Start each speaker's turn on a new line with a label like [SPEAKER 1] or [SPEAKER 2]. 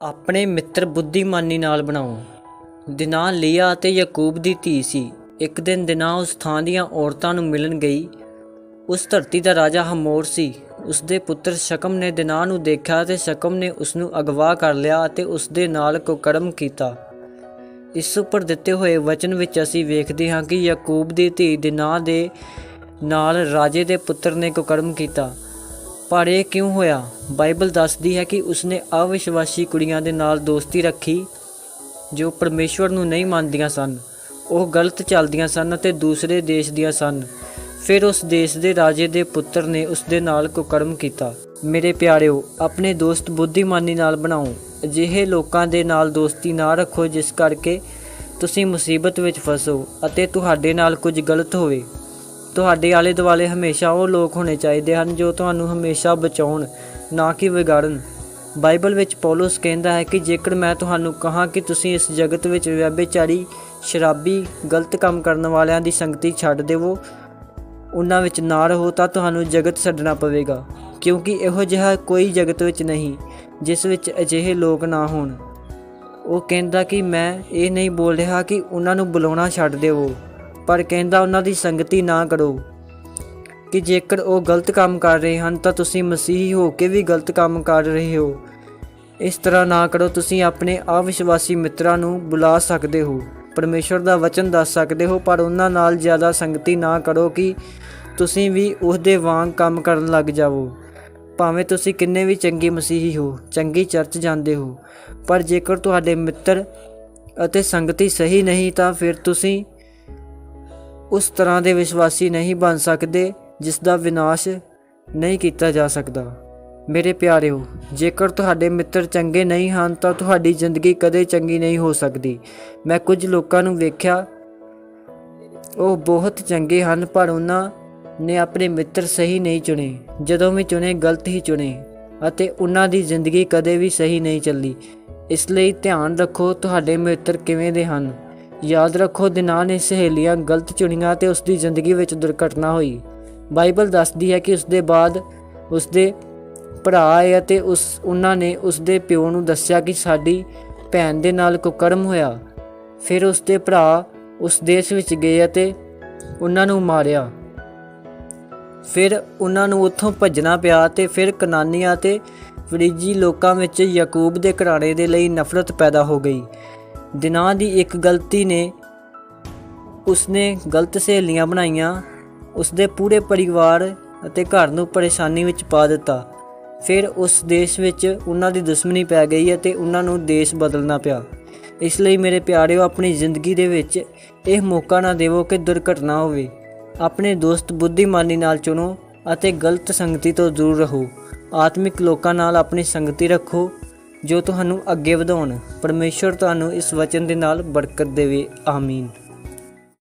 [SPEAKER 1] ਆਪਣੇ ਮਿੱਤਰ ਬੁੱਧੀਮਾਨੀ ਨਾਲ ਬਣਾਓ ਦਿਨਾ ਲੀਆ ਅਤੇ ਯਾਕੂਬ ਦੀ ਧੀ ਸੀ। ਇੱਕ ਦਿਨ ਦਿਨਾ ਉਸ ਥਾਂ ਦੀਆਂ ਔਰਤਾਂ ਨੂੰ ਮਿਲਣ ਗਈ। ਉਸ ਧਰਤੀ ਦਾ ਰਾਜਾ ਹਮੋਰ ਸੀ। ਉਸ ਦੇ ਪੁੱਤਰ ਸ਼ਕਮ ਨੇ ਦਿਨਾ ਨੂੰ ਦੇਖਿਆ ਤੇ ਸ਼ਕਮ ਨੇ ਉਸ ਨੂੰ ਅਗਵਾ ਕਰ ਲਿਆ ਅਤੇ ਉਸ ਦੇ ਨਾਲ ਕੁਕਰਮ ਕੀਤਾ। ਇਸ ਉੱਪਰ ਦਿੱਤੇ ਹੋਏ ਵਚਨ ਵਿੱਚ ਅਸੀਂ ਵੇਖਦੇ ਹਾਂ ਕਿ ਯਾਕੂਬ ਦੀ ਧੀ ਦਿਨਾ ਦੇ ਨਾਲ ਰਾਜੇ ਦੇ ਪੁੱਤਰ ਨੇ ਕੁਕਰਮ ਕੀਤਾ। ਪਰ ਇਹ ਕਿਉਂ ਹੋਇਆ? ਬਾਈਬਲ ਦੱਸਦੀ ਹੈ ਕਿ ਉਸਨੇ ਅਵਿਸ਼ਵਾਸੀ ਕੁੜੀਆਂ ਦੇ ਨਾਲ ਦੋਸਤੀ ਰੱਖੀ, ਜੋ ਪਰਮੇਸ਼ਵਰ ਨੂੰ ਨਹੀਂ ਮੰਨਦੀਆਂ ਸਨ। ਉਹ ਗਲਤ ਚੱਲਦੀਆਂ ਸਨ ਅਤੇ ਦੂਸਰੇ ਦੇਸ਼ ਦੀਆਂ ਸਨ। ਫਿਰ ਉਸ ਦੇਸ਼ ਦੇ ਰਾਜੇ ਦੇ ਪੁੱਤਰ ਨੇ ਉਸ ਦੇ ਨਾਲ ਕੁਕਰਮ ਕੀਤਾ। ਮੇਰੇ ਪਿਆਰਿਓ, ਆਪਣੇ ਦੋਸਤ ਬੁੱਧੀਮਾਨੀ ਨਾਲ ਬਣਾਓ। ਅਜਿਹੇ ਲੋਕਾਂ ਦੇ ਨਾਲ ਦੋਸਤੀ ਨਾ ਰੱਖੋ, ਜਿਸ ਕਰਕੇ ਤੁਸੀਂ ਮੁਸੀਬਤ ਵਿੱਚ ਫਸੋ ਅਤੇ ਤੁਹਾਡੇ ਨਾਲ ਕੁਝ ਗਲਤ ਹੋਵੇ। ਤੁਹਾਡੇ ਆਲੇ ਦੁਆਲੇ ਹਮੇਸ਼ਾ ਉਹ ਲੋਕ ਹੋਣੇ ਚਾਹੀਦੇ ਹਨ ਜੋ ਤੁਹਾਨੂੰ ਹਮੇਸ਼ਾ ਬਚਾਉਣ, ਨਾ ਕਿ ਵਿਗਾੜਨ। ਬਾਈਬਲ ਵਿੱਚ ਪੌਲਸ ਕਹਿੰਦਾ ਹੈ ਕਿ ਜੇਕਰ ਮੈਂ ਤੁਹਾਨੂੰ ਕਹਾਂ ਕਿ ਤੁਸੀਂ ਇਸ ਜਗਤ ਵਿੱਚ ਵਿਅਭਿਚਾਰੀ ਸ਼ਰਾਬੀ, ਗਲਤ ਕੰਮ ਕਰਨ ਵਾਲਿਆਂ ਦੀ ਸੰਗਤੀ ਛੱਡ ਦੇਵੋ, ਉਹਨਾਂ ਵਿੱਚ ਨਾ ਰਹੋ ਤਾਂ ਤੁਹਾਨੂੰ ਜਗਤ ਛੱਡਣਾ ਪਵੇਗਾ, ਕਿਉਂਕਿ ਇਹੋ ਜਿਹਾ ਕੋਈ ਜਗਤ ਵਿੱਚ ਨਹੀਂ, ਜਿਸ ਵਿੱਚ ਅਜਿਹੇ ਲੋਕ ਨਾ ਹੋਣ। ਉਹ ਕਹਿੰਦਾ ਕਿ ਮੈਂ ਇਹ ਨਹੀਂ ਬੋਲ ਰਿਹਾ ਕਿ ਉਹਨਾਂ ਨੂੰ ਬੁਲਾਉਣਾ ਛੱਡ ਦੇਵੋ। ਪਰ ਕਹਿੰਦਾ ਉਹਨਾਂ ਦੀ ਸੰਗਤੀ ਨਾ ਕਰੋ ਕਿ ਜੇਕਰ ਉਹ ਗਲਤ ਕੰਮ ਕਰ ਰਹੇ ਹਨ ਤਾਂ ਤੁਸੀਂ ਮਸੀਹੀ ਹੋ ਕੇ ਵੀ ਗਲਤ ਕੰਮ ਕਰ ਰਹੇ ਹੋ। ਇਸ ਤਰ੍ਹਾਂ ਨਾ ਕਰੋ, ਤੁਸੀਂ ਆਪਣੇ ਅਵਿਸ਼ਵਾਸੀ ਮਿੱਤਰਾਂ ਨੂੰ ਬੁਲਾ ਸਕਦੇ ਹੋ, ਪਰਮੇਸ਼ਵਰ ਦਾ ਵਚਨ ਦੱਸ ਸਕਦੇ ਹੋ, ਪਰ ਉਹਨਾਂ ਨਾਲ ਜ਼ਿਆਦਾ ਸੰਗਤੀ ਨਾ ਕਰੋ ਕਿ ਤੁਸੀਂ ਵੀ ਉਸ ਦੇ ਵਾਂਗ ਕੰਮ ਕਰਨ ਲੱਗ ਜਾਵੋ। ਭਾਵੇਂ ਤੁਸੀਂ ਕਿੰਨੇ ਵੀ ਚੰਗੇ ਮਸੀਹੀ ਹੋ, ਚੰਗੀ ਚਰਚ ਜਾਂਦੇ ਹੋ, ਪਰ ਜੇਕਰ ਤੁਹਾਡੇ ਮਿੱਤਰ ਅਤੇ ਸੰਗਤੀ ਸਹੀ ਨਹੀਂ ਤਾਂ ਫਿਰ ਤੁਸੀਂ ਉਸ ਤਰ੍ਹਾਂ ਦੇ ਵਿਸ਼ਵਾਸੀ ਨਹੀਂ ਬਣ ਸਕਦੇ ਜਿਸ ਦਾ ਵਿਨਾਸ਼ ਨਹੀਂ ਕੀਤਾ ਜਾ ਸਕਦਾ। ਮੇਰੇ ਪਿਆਰਿਓ, ਜੇਕਰ ਤੁਹਾਡੇ ਮਿੱਤਰ ਚੰਗੇ ਨਹੀਂ ਹਨ ਤਾਂ ਤੁਹਾਡੀ ਜ਼ਿੰਦਗੀ ਕਦੇ ਚੰਗੀ ਨਹੀਂ ਹੋ ਸਕਦੀ। ਮੈਂ ਕੁਝ ਲੋਕਾਂ ਨੂੰ ਵੇਖਿਆ, ਉਹ ਬਹੁਤ ਚੰਗੇ ਹਨ, ਪਰ ਉਹਨਾਂ ਨੇ ਆਪਣੇ ਮਿੱਤਰ ਸਹੀ ਨਹੀਂ ਚੁਣੇ, ਜਦੋਂ ਵੀ ਚੁਣੇ, ਗਲਤ ਹੀ ਚੁਣੇ, ਅਤੇ ਉਹਨਾਂ ਦੀ ਜ਼ਿੰਦਗੀ ਕਦੇ ਵੀ ਸਹੀ ਨਹੀਂ ਚੱਲੀ। ਇਸ ਲਈ ਧਿਆਨ ਰੱਖੋ ਤੁਹਾਡੇ ਮਿੱਤਰ ਕਿਵੇਂ ਦੇ ਹਨ। ਯਾਦ ਰੱਖੋ, ਦਿਨਾਂ ਨੇ ਸਹੇਲੀਆਂ ਗਲਤ ਚੁਣੀਆਂ ਤੇ ਉਸ ਦੀ ਜ਼ਿੰਦਗੀ ਵਿੱਚ ਦੁਰਘਟਨਾ ਹੋਈ। ਬਾਈਬਲ ਦੱਸਦੀ ਹੈ ਕਿ ਉਸ ਦੇ ਬਾਅਦ ਉਸ ਦੇ ਭਰਾ ਆਏ ਅਤੇ ਉਸ, ਉਹਨਾਂ ਨੇ ਉਸ ਦੇ ਪਿਓ ਨੂੰ ਦੱਸਿਆ ਕਿ ਸਾਡੀ ਭੈਣ ਦੇ ਨਾਲ ਕੁਕਰਮ ਹੋਇਆ। ਫਿਰ ਉਸ ਦੇ ਭਰਾ ਉਸ ਦੇਸ਼ ਵਿੱਚ ਗਏ ਅਤੇ ਉਹਨਾਂ ਨੂੰ ਮਾਰਿਆ। ਫਿਰ ਉਹਨਾਂ ਨੂੰ ਉੱਥੋਂ ਭੱਜਣਾ ਪਿਆ ਤੇ ਫਿਰ ਕਨਾਨੀਆਂ ਤੇ ਫਰੀਜੀ ਲੋਕਾਂ ਵਿੱਚ ਯਾਕੂਬ ਦੇ ਘਰਾਣੇ ਦੇ ਲਈ ਨਫ਼ਰਤ ਪੈਦਾ ਹੋ ਗਈ। ਦਿਨਾਂ ਦੀ ਇੱਕ ਗਲਤੀ ਨੇ ਉਸਨੇ ਗਲਤ ਸਹੇਲੀਆਂ ਬਣਾਈਆਂ, ਉਸਦੇ ਪੂਰੇ ਪਰਿਵਾਰ ਅਤੇ ਘਰ ਨੂੰ ਪਰੇਸ਼ਾਨੀ ਵਿੱਚ ਪਾ ਦਿੱਤਾ। ਫਿਰ ਉਸ ਦੇਸ਼ ਵਿੱਚ ਉਹਨਾਂ ਦੀ ਦੁਸ਼ਮਣੀ ਪੈ ਗਈ ਅਤੇ ਉਹਨਾਂ ਨੂੰ ਦੇਸ਼ ਬਦਲਣਾ ਪਿਆ। ਇਸ ਲਈ ਮੇਰੇ ਪਿਆਰਿਓ, ਆਪਣੀ ਜ਼ਿੰਦਗੀ ਦੇ ਵਿੱਚ ਇਹ ਮੌਕਾ ਨਾ ਦੇਵੋ ਕਿ ਦੁਰਘਟਨਾ ਹੋਵੇ। ਆਪਣੇ ਦੋਸਤ ਬੁੱਧੀਮਾਨੀ ਨਾਲ ਚੁਣੋ ਅਤੇ ਗਲਤ ਸੰਗਤੀ ਤੋਂ ਦੂਰ ਰਹੋ। ਆਤਮਿਕ ਲੋਕਾਂ ਨਾਲ ਆਪਣੀ ਸੰਗਤੀ ਰੱਖੋ ਜੋ ਤੁਹਾਨੂੰ ਅੱਗੇ ਵਧਾਉਣ ਪਰਮੇਸ਼ਵਰ ਤੁਹਾਨੂੰ ਇਸ ਵਚਨ ਦੇ ਨਾਲ ਬਰਕਤ ਦੇਵੇ। ਆਮੀਨ।